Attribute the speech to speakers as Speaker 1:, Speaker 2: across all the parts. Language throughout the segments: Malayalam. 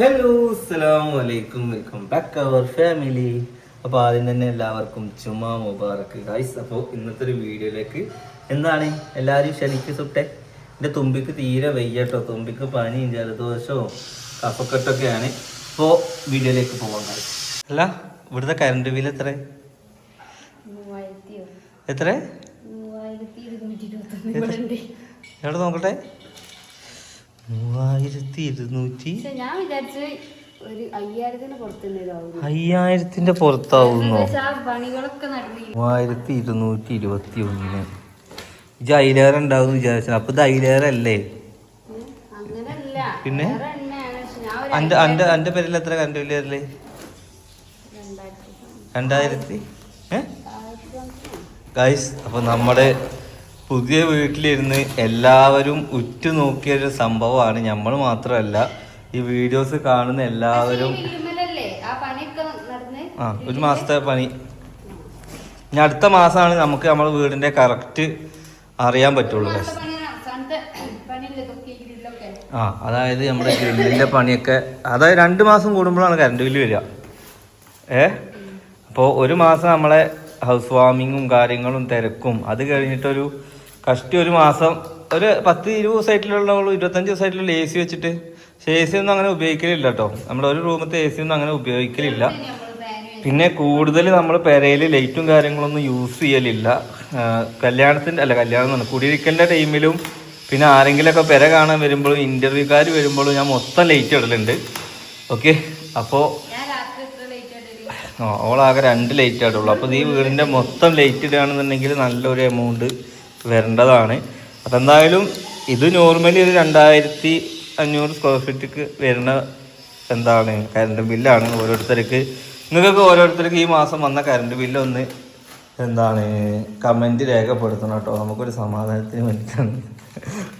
Speaker 1: ഹലോ അസ്സലാമു അലൈക്കും. വെൽക്കം ബാക്ക് അവർ ഫാമിലി അപ്പോൾ ആദ്യം തന്നെ എല്ലാവർക്കും ചുമ്മാ മുബാറക്ക് ഗൈസ് അപ്പോൾ ഇന്നത്തെ ഒരു വീഡിയോയിലേക്ക് എന്താണ്? എല്ലാവരും ശനിക്ക് സുട്ടെ? എന്റെ തുമ്പിക്ക് തീരെ വയ്യട്ടോ. തുമ്പിക്ക് പനിയും ജലദോഷവും കഫക്കെട്ടൊക്കെയാണ്. അപ്പോൾ വീഡിയോയിലേക്ക് പോകാൻ കാര്യം അല്ല ഇവിടുത്തെ കറണ്ട് ബിൽ എത്ര? എത്ര എവിടെ നോക്കട്ടെ? മൂവായിരത്തി ഇരുന്നൂറ്റി
Speaker 2: പക്ഷെ ഞാൻ വിചാരിച്ചത് ഒരു അയ്യായിരത്തിന് പുറത്തുണ്ടാവും
Speaker 1: അയ്യായിരത്തിന്റെ പുറത്താവുന്നോ?
Speaker 2: പണികളൊക്കെ
Speaker 1: മൂവായിരത്തി ഇരുന്നൂറ്റി ഇരുപത്തി ഒന്നിന് ഇത് അയിലേറെ ഉണ്ടാവും വിചാരിച്ചു അപ്പൊ ഇത് അയിലേറെ അല്ലേ പിന്നെ? അന്റെ അന്റെ അന്റെ പേരിൽ എത്ര കറണ്ട് ബില്ല് വരല്ലേ
Speaker 2: രണ്ടായിരത്തി?
Speaker 1: ഏ? ഗൈസ് അപ്പൊ നമ്മുടെ പുതിയ വീട്ടിലിരുന്ന് എല്ലാവരും ഉറ്റുനോക്കിയ ഒരു സംഭവമാണ്. നമ്മൾ മാത്രമല്ല ഈ വീഡിയോസ് കാണുന്ന എല്ലാവരും
Speaker 2: ആ
Speaker 1: ഒരു മാസത്തെ പണി. ഇനി അടുത്ത മാസമാണ് നമുക്ക് നമ്മുടെ വീടിന്റെ കറക്റ്റ് അറിയാൻ പറ്റുള്ളൂ ആ അതായത് നമ്മുടെ ഗ്രില്ലിന്റെ പണിയൊക്കെ അതായത് രണ്ട് മാസം കൂടുമ്പോഴാണ് കറണ്ട് ബില്ല് വരിക. ഏ? അപ്പോൾ ഒരു മാസം നമ്മളെ ഹൗസ് വാമിങ്ങും കാര്യങ്ങളും തിരക്കും. അത് കഴിഞ്ഞിട്ടൊരു കഷ്ടി ഒരു മാസം ഒരു പത്ത് ഇരുപത് ദിവസമായിട്ടുള്ള ഇരുപത്തഞ്ച് ദിവസമായിട്ടുള്ള എ സി വെച്ചിട്ട്. പക്ഷേ എ സി ഒന്നും അങ്ങനെ ഉപയോഗിക്കലില്ല കേട്ടോ നമ്മുടെ ഒരു റൂമത്തെ എ സി ഒന്നും അങ്ങനെ ഉപയോഗിക്കലില്ല. പിന്നെ കൂടുതൽ നമ്മൾ പെരയിൽ ലൈറ്റും കാര്യങ്ങളൊന്നും യൂസ് ചെയ്യലില്ല. കല്യാണത്തിന്റെ അല്ല കല്യാണം എന്നാണ് കുടിയിരിക്കലിന്റെ ടൈമിലും പിന്നെ ആരെങ്കിലുമൊക്കെ പെര കാണാൻ വരുമ്പോഴും ഇന്റർവ്യൂക്കാർ വരുമ്പോഴും ഞാൻ മൊത്തം ലൈറ്റ് ഇടലുണ്ട്. ഓക്കെ അപ്പോൾ ഓളാകെ രണ്ട് ലൈറ്റ് ആയിട്ടുള്ളൂ. അപ്പോൾ ഈ വീടിന്റെ മൊത്തം ലൈറ്റ് ഇടുകയാണെന്നുണ്ടെങ്കിൽ നല്ലൊരു എമൗണ്ട് വരേണ്ടതാണ്. അപ്പം എന്തായാലും ഇത് നോർമലി ഒരു രണ്ടായിരത്തി അഞ്ഞൂറ് സ്ക്വയർ ഫീറ്റിക്ക് വരുന്ന എന്താണ്? കറണ്ട് ബില്ലാണ് ഓരോരുത്തർക്ക് നിങ്ങൾക്ക് ഓരോരുത്തർക്ക് ഈ മാസം വന്ന കറണ്ട് ബില്ലൊന്ന് എന്താണ്? കമന്റ് രേഖപ്പെടുത്തണം കേട്ടോ. നമുക്കൊരു സമാധാനത്തിന് വേണ്ടിയിട്ടാണ്.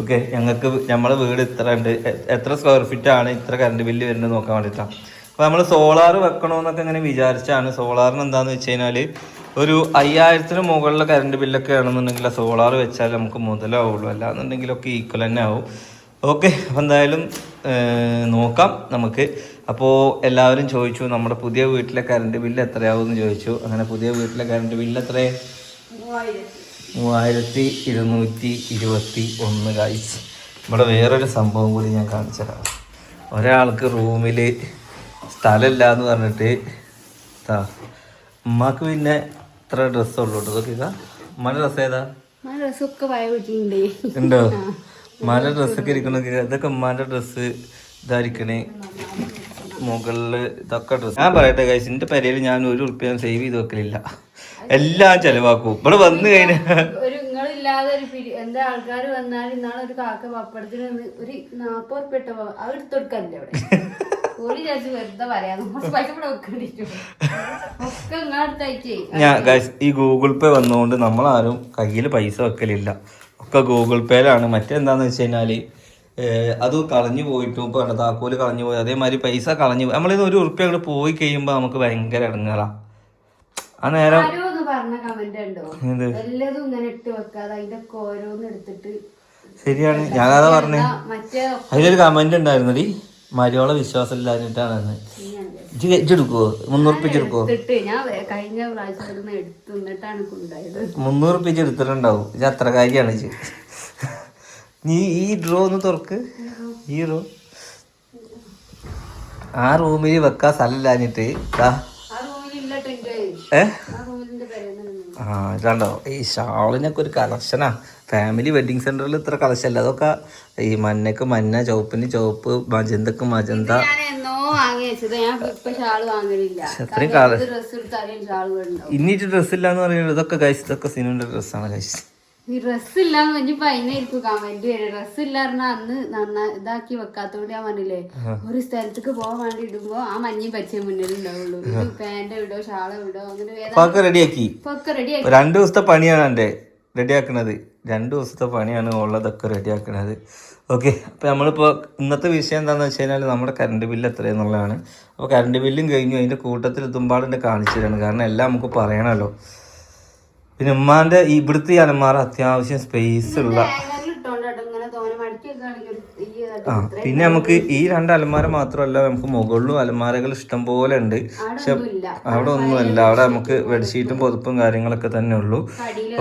Speaker 1: ഓക്കെ ഞങ്ങൾക്ക് നമ്മുടെ വീട് ഇത്ര ഉണ്ട്. എത്ര സ്ക്വയർ ഫീറ്റ് ആണ് ഇത്ര കറണ്ട് ബില്ല് വരുന്നത് നോക്കാൻ വേണ്ടിയിട്ടാണ്. അപ്പോൾ നമ്മൾ സോളാർ വെക്കണമെന്നൊക്കെ ഇങ്ങനെ വിചാരിച്ചാണ്. സോളാറിന് എന്താണെന്ന് വെച്ച് കഴിഞ്ഞാൽ ഒരു അയ്യായിരത്തിന് മുകളിലെ കറണ്ട് ബില്ലൊക്കെ ആണെന്നുണ്ടെങ്കിൽ സോളാർ വെച്ചാൽ നമുക്ക് മുതലാവുള്ളൂ. അല്ലാന്നുണ്ടെങ്കിലൊക്കെ ഈക്വൽ തന്നെ ആവും. ഓക്കെ അപ്പം എന്തായാലും നോക്കാം നമുക്ക്. അപ്പോൾ എല്ലാവരും ചോദിച്ചു നമ്മുടെ പുതിയ വീട്ടിലെ കറണ്ട് ബില്ല് എത്രയാവും എന്ന് ചോദിച്ചു. അങ്ങനെ പുതിയ വീട്ടിലെ കറണ്ട് ബില്ല് എത്ര
Speaker 2: മൂവായിരത്തി
Speaker 1: ഇരുന്നൂറ്റി ഇരുപത്തി ഒന്ന് കാഴ്ച ഇവിടെ വേറൊരു സംഭവം കൂടി ഞാൻ കാണിച്ചു തരാം. ഒരാൾക്ക് റൂമിൽ സ്ഥലമില്ല എന്ന് പറഞ്ഞിട്ട് ഉമ്മാക്ക് പിന്നെ ഇത്ര ഡ്രസ്സുള്ളൂ ഇതൊക്കെ ഇതാ. ഉമ്മാന്റെ ഡ്രസ്സ് ഏതാ? ഉണ്ടോ? മല ഡ്രസ്സൊക്കെ ഇരിക്കണ ഇതൊക്കെ മല ഡ്രസ്സ് ഇതായിരിക്കണേ. മുകളിൽ ഇതൊക്കെ ഡ്രസ്സ്. ഞാൻ പറയട്ടെ കഴിച്ച് എന്റെ പെരയിൽ ഞാൻ ഒരു ഉറുപ്പ്യ സേവ് ചെയ്ത് വെക്കലില്ല. എല്ലാം ചെലവാക്കും. ഇവിടെ വന്നു കഴിഞ്ഞാൽ
Speaker 2: ഒരു നിങ്ങളില്ലാതെ ഒരു പിരി എന്താ ആൾക്കാർ വന്നാൽ ഇന്നാളെ ഒരു കാക്ക പപ്പടത്തിന് ഒരു നാപ്പത് ഉറുപ്പ അവർ എടുത്തു എടുത്തൊടുക്കല്ലേ അവിടെ?
Speaker 1: ഞാൻ ഈ ഗൂഗിൾ പേ വന്നുകൊണ്ട് നമ്മളാരും കയ്യിൽ പൈസ വെക്കലില്ല. ഒക്കെ ഗൂഗിൾ പേയിലാണ് മറ്റെന്താന്ന് വെച്ച് കഴിഞ്ഞാൽ ഏഹ്, അത് കളഞ്ഞു പോയിട്ടും ഇപ്പൊ കണ്ടോ, താക്കോൽ കളഞ്ഞു പോയി. അതേമാതിരി പൈസ കളഞ്ഞു പോയി. നമ്മളിത് ഒരു ഉറുപ്പ്യ അങ്ങോട്ട് പോയി കഴിയുമ്പോൾ നമുക്ക് ഭയങ്കര ഇടങ്ങളാ ആ നേരം ശരിയാണ്. ഞാനതാ പറഞ്ഞേ. അതിലൊരു കമന്റ് ഉണ്ടായിരുന്നടി. മരിയോളെ വിശ്വാസം ഇല്ലാഞ്ഞിട്ടാണ് ഇജ്ജ് ഇജ്ജ് എടുക്കുവോ മുന്നൂറ് പിച്ച് എടുക്കുവോ?
Speaker 2: ഞാൻ വേ- കഴിഞ്ഞ പ്രാവശ്യം എടുത്തു. എന്നിട്ടാണ് കൊണ്ടായത്
Speaker 1: മുന്നൂറ് പിച്ച് എടുത്തിട്ടുണ്ടാവും. ഇത് അത്ര കാര്യമാണ് ഇജ്ജ്. നീ ഈ ഡ്രോ ഒന്ന് തുറക്ക്. ഈ ഡ്രോ ആ റൂമിൽ വെക്കാൻ സ്ഥലമില്ലാഞ്ഞിട്ട് ഏ?
Speaker 2: ആ
Speaker 1: ഇതാണ്ടോ? ഈ ഷാളിനൊക്കെ ഒരു കളക്ഷനാ ഫാമിലി വെഡിങ് സെന്ററിൽ ഇത്ര കളശല്ല അതൊക്കെ ഈ മഞ്ഞക്ക് മഞ്ഞ ചുവപ്പിന് ചുവപ്പ് മജന്തക്ക് മജന്ത. അത്രയും
Speaker 2: വേണ്ടാവും
Speaker 1: ഇന്നിട്ട് ഡ്രസ്സ് ഇല്ല എന്ന് പറയുന്നത് ഇതൊക്കെ കഴിച്ച് ഇതൊക്കെ സിനിമയുടെ ഡ്രസ്സാണ് കഴിച്ചത്
Speaker 2: ഈ ഡ്രസ് ഇല്ലാന്ന് പറഞ്ഞപ്പോ അതിനായിരിക്കും കമന്റ് വരെ ഡ്രസ് ഇല്ലായിരുന്ന അന്ന് നന്നാ ഇതാക്കി വെക്കാത്തോണ്ട് ഞാൻ പറഞ്ഞില്ലേ ഒരു സ്ഥലത്തേക്ക് പോകാൻ വേണ്ടി ഇടുമ്പോ ആ മഞ്ഞയും പച്ചയും മുന്നിൽ ഉണ്ടാവുള്ളൂ. പാന്റ് ഇടോ ഷാൾ ഇടോ അങ്ങനെ
Speaker 1: റെഡിയാക്കി രണ്ട് ദിവസത്തെ പണിയാണ് എന്റെ റെഡിയാക്കണത് രണ്ട് ദിവസത്തെ പണിയാണ് ഉള്ളതൊക്കെ റെഡിയാക്കണത്. ഓക്കെ അപ്പോൾ നമ്മളിപ്പോൾ ഇന്നത്തെ വിഷയം എന്താണെന്ന് വെച്ച് കഴിഞ്ഞാൽ നമ്മുടെ കറണ്ട് ബില്ല് എത്രയെന്നുള്ളതാണ് അപ്പോൾ കറണ്ട് ബില്ലും കഴിഞ്ഞു അതിന്റെ കൂട്ടത്തിൽ എത്തുമ്പാടിന്റെ കാണിച്ചു തരാണ്. കാരണം എല്ലാം നമുക്ക് പറയണമല്ലോ പിന്നെ ഉമ്മാന്റെ ഇവിടുത്തെ അലമാറ അത്യാവശ്യം സ്പേസ് ഉള്ള ആ പിന്നെ നമുക്ക് ഈ രണ്ട് അലമാര മാത്രമല്ല നമുക്ക് മുകളിലും അലമാരകൾ ഇഷ്ടം പോലെ ഉണ്ട്.
Speaker 2: അവിടെ ഒന്നുമില്ല
Speaker 1: അവിടെ ഒന്നുമല്ല അവിടെ നമുക്ക് ബെഡ്ഷീറ്റും പുതുപ്പും കാര്യങ്ങളൊക്കെ തന്നെ ഉള്ളൂ.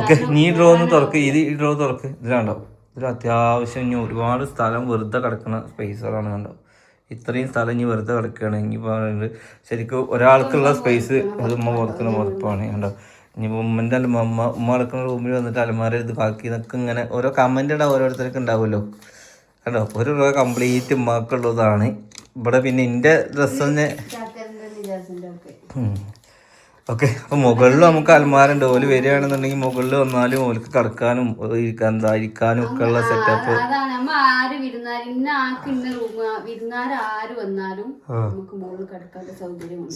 Speaker 1: ഓക്കെ നീ ഡ്രോ ഒന്ന് തുറക്ക് ഇത് ഈ ഡ്രോ തുറക്ക്. ഇതിലാണ്ടോ ഇതിൽ അത്യാവശ്യം ഇനി ഒരുപാട് സ്ഥലം വെറുതെ കിടക്കുന്ന സ്പേസുകളാണ് കണ്ടോ? ഇത്രയും സ്ഥലം ഇനി വെറുതെ കിടക്കുകയാണ്. ഇനി പറയുന്നത് ശരിക്കും ഒരാൾക്കുള്ള സ്പേസ് അത് ഉമ്മ പുറത്തുന്ന പുറപ്പാണ് കണ്ടോ? ഇനി ഉമ്മന്റെ അല്ല ഉമ്മ ഉമ്മ കിടക്കുന്ന റൂമിൽ വന്നിട്ട് അലമാര ഇത് ബാക്കി ഇതൊക്കെ ഇങ്ങനെ ഓരോ കമന്റ് ഇടാം ഓരോരുത്തർക്ക് ഉണ്ടാവുമല്ലോ. കണ്ടോ? ഒരു റോ കംപ്ലീറ്റ് ഉമ്മാക്കുള്ളതാണ്. ഇവിടെ പിന്നെ എന്റെ ഡ്രസ്സ് തന്നെ. ഓക്കെ അപ്പൊ മുകളിൽ നമുക്ക് അൽമാരുണ്ട് ഓൽ വരികയാണെന്നുണ്ടെങ്കിൽ മുകളിൽ വന്നാലും ഓൽക്ക് കിടക്കാനും ഇരിക്കാൻ ഇരിക്കാനും ഒക്കെ ഉള്ള സെറ്റപ്പ്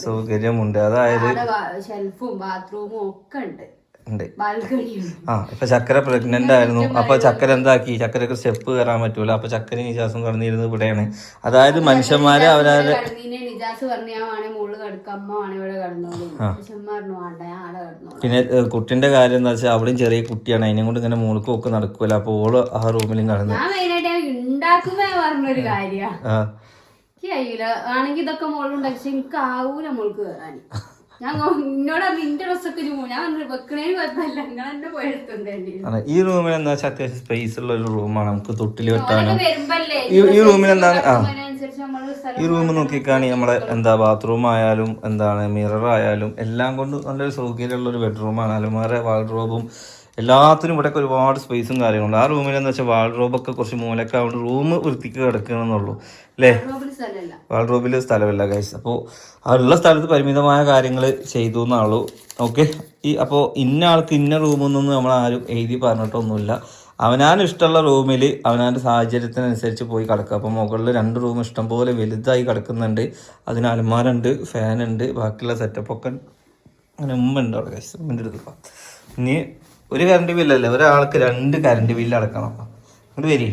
Speaker 2: സൗകര്യമുണ്ട്.
Speaker 1: അതായത്
Speaker 2: ഷെൽഫും ബാത്റൂമും ഒക്കെ ഉണ്ട്.
Speaker 1: ഉണ്ട്. ആ ഇപ്പൊ ചക്കര പ്രഗ്നന്റ് ആയിരുന്നു. അപ്പൊ ചക്കര എന്താക്കി? ചക്കരക്ക് സ്റ്റെപ്പ് കയറാൻ പറ്റൂല. അപ്പൊ ചക്കര നിജാസും കടന്നിരുന്നത് ഇവിടെയാണ്. അതായത് മനുഷ്യന്മാരെ അവരവരെ പിന്നെ കുട്ടിന്റെ കാര്യം എന്താ വെച്ചാൽ അവിടെയും ചെറിയ കുട്ടിയാണ്. അതിനെ കൊണ്ട് ഇങ്ങനെ മൂളക്കും ഒക്കെ നടക്കൂല. അപ്പൊ ഓൾ ആ റൂമിലും കടന്നു
Speaker 2: ആണെങ്കിൽ ഇതൊക്കെ മുകളിലുണ്ടാക്കി പക്ഷെ എനിക്ക് ആവൂല മുകൾക്ക് കയറാൻ ഞാൻ എന്നോട് ഡ്രസ്സൊക്കെ ഞാൻ പറഞ്ഞു വെക്കണേന് കുഴപ്പമില്ല. നിങ്ങൾ എന്നെ.
Speaker 1: ഈ റൂമിൽ എന്താ വെച്ചാൽ അത്യാവശ്യം സ്പേസ് ഉള്ള ഒരു റൂമാണ് നമുക്ക് തൊട്ടിൽ വെട്ടാനും. ഈ റൂമിൽ എന്താണ്? ആ. ഈ റൂം നോക്കിക്കാണെങ്കിൽ നമ്മളെ എന്താ ബാത്റൂം ആയാലും എന്താണ് മിറർ ആയാലും എല്ലാം കൊണ്ട് നല്ലൊരു സൗകര്യമുള്ള ഒരു ബെഡ്റൂമാണ് അലമാര വാൾഡ്രോബും എല്ലാത്തിനും ഇവിടെ ഒരുപാട് സ്പേസും കാര്യങ്ങളുണ്ട് ആ റൂമിൽ എന്ന് വെച്ചാൽ വാൾഡ്രോബൊക്കെ കുറച്ച് മൂലക്കാവുണ്ട് റൂം വൃത്തിക്ക് കിടക്കണമെന്നുള്ളൂ അല്ലേ വാൾഡ്രോബിൽ സ്ഥലമില്ല. ഗൈസ് അപ്പോൾ ഉള്ള സ്ഥലത്ത് പരിമിതമായ കാര്യങ്ങൾ ചെയ്തു എന്നുള്ളൂ ഓക്കെ ഈ അപ്പോൾ ഇന്ന ആൾക്ക് ഇന്ന റൂമൊന്നും നമ്മൾ ആരും എഴുതി പറഞ്ഞിട്ടൊന്നുമില്ല. അവനാൻ ഇഷ്ടമുള്ള റൂമിൽ അവനാന്റെ സാഹചര്യത്തിനനുസരിച്ച് പോയി കിടക്കുക. അപ്പോൾ മുകളിൽ രണ്ട് റൂം ഇഷ്ടം പോലെ വലുതായി കിടക്കുന്നുണ്ട്. അതിന് അലമാരുണ്ട് ഫാനുണ്ട് ബാക്കിയുള്ള സെറ്റപ്പൊക്കെ അങ്ങനെ ഉമ്മ ഉണ്ട് അവിടെ കൈസ് ഉമ്മന്റെ അടുത്ത് ഇനി ഒരു കറണ്ട് ബില്ലല്ലേ ഒരാൾക്ക് രണ്ട് കറണ്ട് ബില്ല് അടക്കണം. അങ്ങോട്ട് വരി.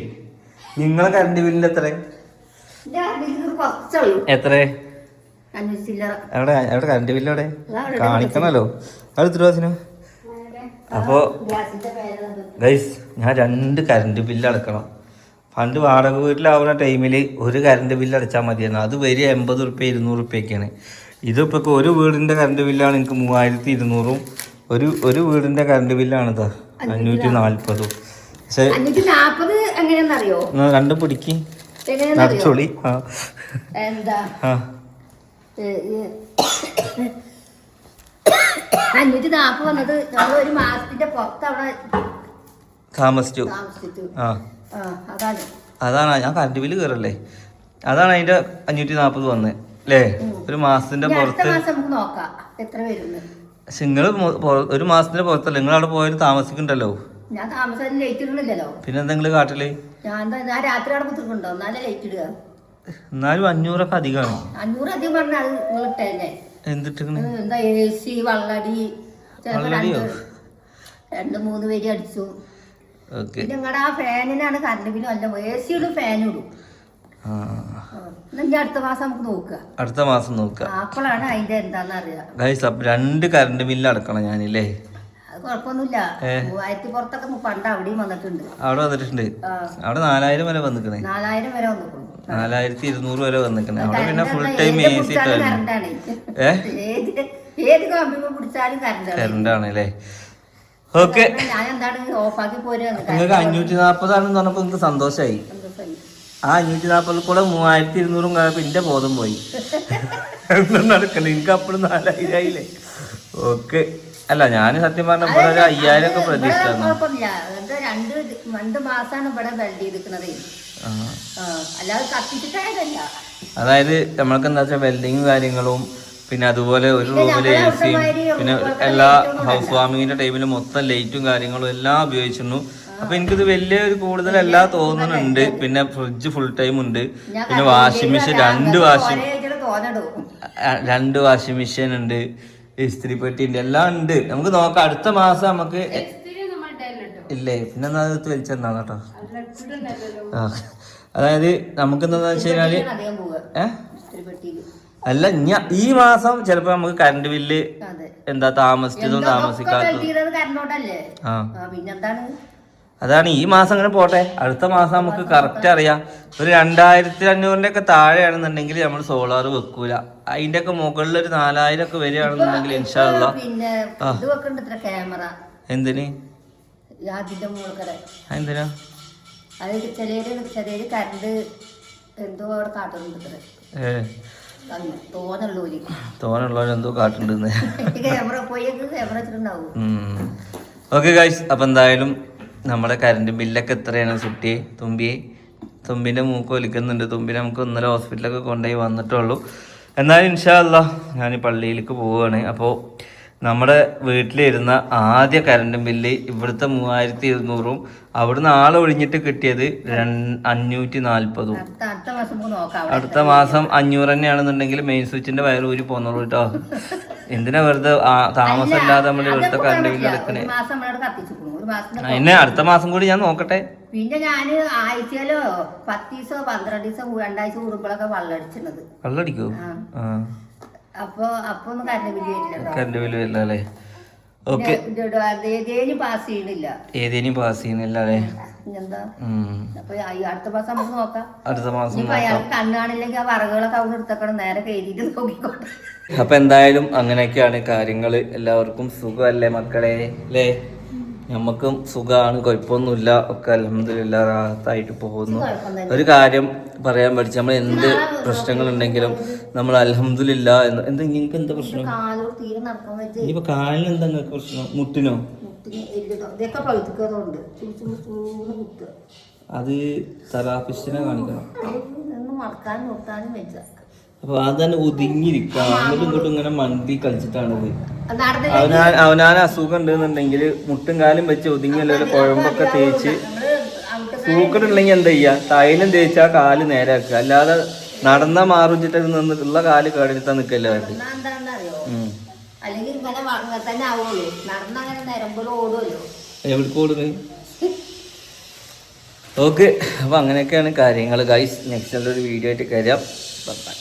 Speaker 1: നിങ്ങളെ കറണ്ട് ബില്ല് എത്ര എത്ര എവിടെ എവിടെ കറണ്ട് ബില്ല് എവിടെ? കാണിക്കണല്ലോ. അവിടെ തിരുവാസിനു അപ്പോൾ ഗൈസ് ഞാൻ രണ്ട് കറണ്ട് ബില്ല് അടക്കണം. പണ്ട് വാടക വീട്ടിലാവുന്ന ടൈമിൽ ഒരു കറണ്ട് ബില്ല് അടച്ചാൽ മതിയായിരുന്നു. അത് വരെ എൺപത് റുപ്യ ഇരുന്നൂറ് റുപ്യൊക്കെയാണ് ഇതിപ്പോൾ ഒരു വീടിന്റെ കറണ്ട് ബില്ലാണ് എനിക്ക് മൂവായിരത്തി ഇരുന്നൂറും ഒരു ഒരു വീടിന്റെ കറണ്ട് ബില്ലാണ് ഇതാ അഞ്ഞൂറ്റി നാല്പത് പക്ഷേ
Speaker 2: നാപ്പത് എങ്ങനെയാണെന്നറിയോ
Speaker 1: രണ്ടും പിടിക്ക്. നടച്ചോളി.
Speaker 2: എന്താ?
Speaker 1: ആ.
Speaker 2: ഏ, ഏ, അഞ്ഞൂറ്റി നാപ്പത് വന്നത് നമ്മൾ ഒരു മാസത്തിന്റെ പുറത്ത് അവിടെ
Speaker 1: താമസിച്ചു.
Speaker 2: അതാണ്.
Speaker 1: ഞാൻ കറണ്ട് ബില്ല് കയറല്ലേ അതാണ് അതിന്റെ അഞ്ഞൂറ്റി നാൽപ്പത് വന്നത് അല്ലേ ഒരു മാസത്തിന്റെ പുറത്ത്
Speaker 2: നമുക്ക് നോക്കാം എത്ര വരുന്നത്.
Speaker 1: പക്ഷെ നിങ്ങൾ ഒരു മാസത്തിന് പുറത്തല്ല? നിങ്ങൾ അവിടെ പോയാലും താമസിക്കണ്ടല്ലോ
Speaker 2: ഞാൻ താമസം ലൈറ്റ് ഇടണില്ലല്ലോ
Speaker 1: പിന്നെ എന്തെങ്കിലും കാട്ടിൽ?
Speaker 2: ഞാൻ ഞാൻ രാത്രി അവിടെ കുത്തിട്ടുണ്ടോ എന്നാലേ ലൈറ്റ് ഇടുക.
Speaker 1: എന്നാലും അഞ്ഞൂറൊക്കെ അധികമാണ്
Speaker 2: അഞ്ഞൂറ് അധികം പറഞ്ഞാൽ അത് നിങ്ങൾ ഇട്ടേനെ.
Speaker 1: എന്തിട്ടിക്കണ്
Speaker 2: എന്താ എ സി വള്ളടി
Speaker 1: വള്ളടിയോ?
Speaker 2: രണ്ട് മൂന്ന് പേര് അടിച്ചു. നിങ്ങളുടെ ആ ഫാനിനാണ് കറണ്ട് ബില്ലും അല്ല എ സി ഇടും ഫാനും ഇടും. അടുത്ത മാസം നോക്കുക.
Speaker 1: അടുത്ത മാസം നോക്കാം
Speaker 2: അപ്പോഴാണ് അതിന്റെ എന്താന്ന് അറിയാം
Speaker 1: ഗൈസ് രണ്ട് കറണ്ട് ബില്ല് അടക്കണം ഞാനില്ലേ?
Speaker 2: അത് കുഴപ്പമൊന്നുമില്ല. മൂവായിരത്തി പുറത്തൊക്കെ പണ്ട് അവിടെയും വന്നിട്ടുണ്ട്.
Speaker 1: അവിടെ വന്നിട്ടുണ്ട്. അവിടെ നാലായിരം വരെ വന്നിക്കണേ.
Speaker 2: നാലായിരം വരെ വന്നിട്ടുണ്ട്
Speaker 1: നാലായിരത്തി ഇരുന്നൂറ് വരെ വന്നിക്കണേ. അവിടെ പിന്നെ ഫുൾ ടൈം എ സി
Speaker 2: ഏത് കമ്പ്യൂട്ടർ പിടിച്ചാലും
Speaker 1: കറണ്ട് ആണല്ലേ ഓക്കെ നിങ്ങൾക്ക് അഞ്ഞൂറ്റി നാൽപ്പതാണെന്ന് പറഞ്ഞപ്പോൾ നിങ്ങൾക്ക് സന്തോഷമായി ആ അഞ്ഞൂറ്റി നാൽപ്പതിൽ കൂടെ മൂവായിരത്തി ഇരുന്നൂറും കഴിഞ്ഞപ്പോൾ എന്റെ ബോധം പോയി. ഒന്നും നടക്കണ്ട എനിക്ക് അപ്പോഴും നാലായിരം ആയില്ലേ ഓക്കെ. അല്ല ഞാൻ സത്യം പറഞ്ഞ ഇവിടെ ഒരു അയ്യായിരം ഒക്കെ
Speaker 2: പ്രതീക്ഷിച്ചു രണ്ട് മാസാണ് രണ്ട് മാസമാണ് ഇവിടെ വെൽഡ് അല്ലാതെ കത്തിച്ചിട്ടായതല്ല.
Speaker 1: അതായത് നമ്മൾക്ക് എന്താ വെച്ചാൽ വെൽഡിങ്ങും കാര്യങ്ങളും പിന്നെ അതുപോലെ ഒരു റൂമിൽ എ സിയും പിന്നെ എല്ലാ ഹൗസ് വാമിങ്ങിന്റെ ടൈമിൽ മൊത്തം ലൈറ്റും കാര്യങ്ങളും എല്ലാം ഉപയോഗിച്ചിരുന്നു. അപ്പൊ എനിക്കിത് വലിയ ഒരു കൂടുതലല്ല തോന്നുന്നുണ്ട്. പിന്നെ ഫ്രിഡ്ജ് ഫുൾ ടൈം ഉണ്ട്. പിന്നെ വാഷിംഗ് മെഷീൻ രണ്ട് വാഷിംഗ് രണ്ട് വാഷിംഗ് മെഷീൻ ഉണ്ട്. ഇസ്ത്രി പെട്ടി ഉണ്ട് എല്ലാം ഉണ്ട്. നമുക്ക് നോക്കാം. അടുത്ത മാസം നമുക്ക് ഇല്ലേ? പിന്നെ എന്നാ ഇത് വലിച്ചെന്നാണ് കേട്ടോ? അതായത് നമുക്ക് എന്താന്ന് വെച്ച്
Speaker 2: കഴിഞ്ഞാൽ
Speaker 1: അല്ല ഞാ ഈ മാസം ചിലപ്പോ നമുക്ക് കറണ്ട് ബില്ല്
Speaker 2: അതെ.
Speaker 1: എന്താ താമസിച്ചതും താമസിക്കാത്തതും.
Speaker 2: കരണ്ടോട്ടല്ലേ
Speaker 1: ആ.
Speaker 2: ആ പിന്നെന്താണ്?
Speaker 1: അതാണ് ഈ മാസം അങ്ങനെ പോട്ടെ. അടുത്ത മാസം നമുക്ക് കറക്റ്റ് അറിയാം. ഒരു രണ്ടായിരത്തി അഞ്ഞൂറിന്റെ ഒക്കെ താഴെയാണെന്നുണ്ടെങ്കിൽ നമ്മൾ സോളാർ വെക്കൂല. അതിന്റെ ഒക്കെ മുകളിൽ ഒരു നാലായിരം ഒക്കെ വരികയാണെന്നുണ്ടെങ്കിൽ ഇൻഷാല്ല എന്തിന്? എന്തിനാ
Speaker 2: എന്തോ അവിടെ കാട്ടുന്നുണ്ട്
Speaker 1: ഓക്കെ ഗൈസ് അപ്പൊ എന്തായാലും നമ്മുടെ കറണ്ട് ബില്ലൊക്കെ എത്രയാണ് സുട്ടി? തുമ്പി തുമ്പിന്റെ മൂക്ക് ഒലിക്കുന്നുണ്ട്. തുമ്പി നമുക്ക് ഇന്നലെ ഹോസ്പിറ്റലൊക്കെ കൊണ്ടുപോയി വന്നിട്ടുള്ളൂ. എന്നാലും ഇൻഷാല്ല ഞാൻ ഈ പള്ളിയിലേക്ക് പോവുകയാണ്. അപ്പോൾ നമ്മുടെ വീട്ടിലിരുന്ന ആദ്യ കറണ്ട് ബില്ല് ഇവിടുത്തെ മൂവായിരത്തി ഇരുന്നൂറും അവിടുന്ന് ആളെ ഒഴിഞ്ഞിട്ട് കിട്ടിയത് അഞ്ഞൂറ്റി നാൽപ്പതും
Speaker 2: അടുത്ത മാസം
Speaker 1: അഞ്ഞൂറ് തന്നെയാണെന്നുണ്ടെങ്കിൽ മെയിൻ സ്വിച്ചിന്റെ വയറ് ഊരി പോന്നോളൂ കേട്ടോ എന്തിനാ വെറുതെ താമസമില്ലാതെ താമസം ഇല്ലാതെ നമ്മൾ ഇവിടുത്തെ കറണ്ട് ബില്ല് എടുക്കണേ? അതിനെ അടുത്ത മാസം കൂടി ഞാൻ നോക്കട്ടെ.
Speaker 2: പിന്നെ ഞാൻ ആഴ്ചയിലോ പത്ത് ദിവസോ പന്ത്രണ്ട് ദിവസം രണ്ടാഴ്ച കൂടുമ്പോഴൊക്കെ വെള്ളം അടിച്ചിരുന്നത്
Speaker 1: വെള്ളടിക്കോ
Speaker 2: അപ്പൊ അപ്പൊ ഒന്നും കറണ്ട് ബില്ല് വരില്ല
Speaker 1: കറണ്ട് ബില്ല് വരില്ല അല്ലേ? ഓക്കെ.
Speaker 2: ഏതേന് പാസ് ചെയ്യണില്ല
Speaker 1: ഏതേനും പാസ് ചെയ്യുന്നില്ല അല്ലേ?
Speaker 2: അടുത്ത മാസം നമുക്ക് നോക്കാം.
Speaker 1: അടുത്ത മാസം
Speaker 2: ഇനിയിപ്പോ അയാൾക്ക് കണ്ണാണില്ലെങ്കിൽ ആ വറകുകളൊക്കെ അവിടെ എടുത്തേക്കണം. നേരെ കയറിയിട്ട് നോക്കിക്കോട്ടെ.
Speaker 1: അപ്പൊ എന്തായാലും അങ്ങനെയൊക്കെയാണ് കാര്യങ്ങൾ എല്ലാവർക്കും സുഖമല്ലേ മക്കളെ? അല്ലേ? നമുക്കും സുഖമാണ് കുഴപ്പമൊന്നുമില്ല. ഒക്കെ അലഹമില്ല റാഹത്തായിട്ട് പോകുന്നു. ഒരു കാര്യം പറയാൻ പഠിച്ചു നമ്മൾ എന്ത് പ്രശ്നങ്ങൾ ഉണ്ടെങ്കിലും നമ്മൾ അലഹമില്ല എന്ന് എന്താ നിങ്ങൾക്ക് എന്താ പ്രശ്നം? ഇനിയിപ്പോ കാലിന് എന്താ നിങ്ങൾക്ക് പ്രശ്നം? മുട്ടിനോ? അത് തെറാപ്പിസ്റ്റിനെ കാണിക്കണം.
Speaker 2: മടക്കാനും നിർത്താനും വെച്ച
Speaker 1: അപ്പൊ അതന്നെ ഒതുങ്ങിയിരിക്കുക അങ്ങോട്ടും ഇങ്ങോട്ടും ഇങ്ങനെ മണ്ടി കളിച്ചിട്ടാണത്
Speaker 2: നടന്നില്ല.
Speaker 1: അവനാൻ അവനാൻ അസുഖം ഉണ്ടെന്നുണ്ടെങ്കിൽ മുട്ടും കാലും വെച്ച് ഒതുങ്ങി അല്ലെങ്കിൽ കുഴമ്പൊക്കെ തേച്ച് സൂക്കടുണ്ടെങ്കിൽ എന്താ ചെയ്യാ? തൈലം തേച്ചാ കാൽ നേരാക്കുക. അല്ലാതെ നടന്ന മാറുച്ചിട്ട് നിന്ന് ഉള്ള കാൽ കേടെടുത്താ നിക്കല്ലേ
Speaker 2: ഓടുമല്ലോ.
Speaker 1: എവിടെ ഓടുന്നത് ഓക്കെ. അപ്പൊ അങ്ങനെയൊക്കെയാണ് കാര്യങ്ങൾ ഗൈസ് നെക്സ്റ്റ് ഒരു വീഡിയോ ആയിട്ട് കയറാം ബൈ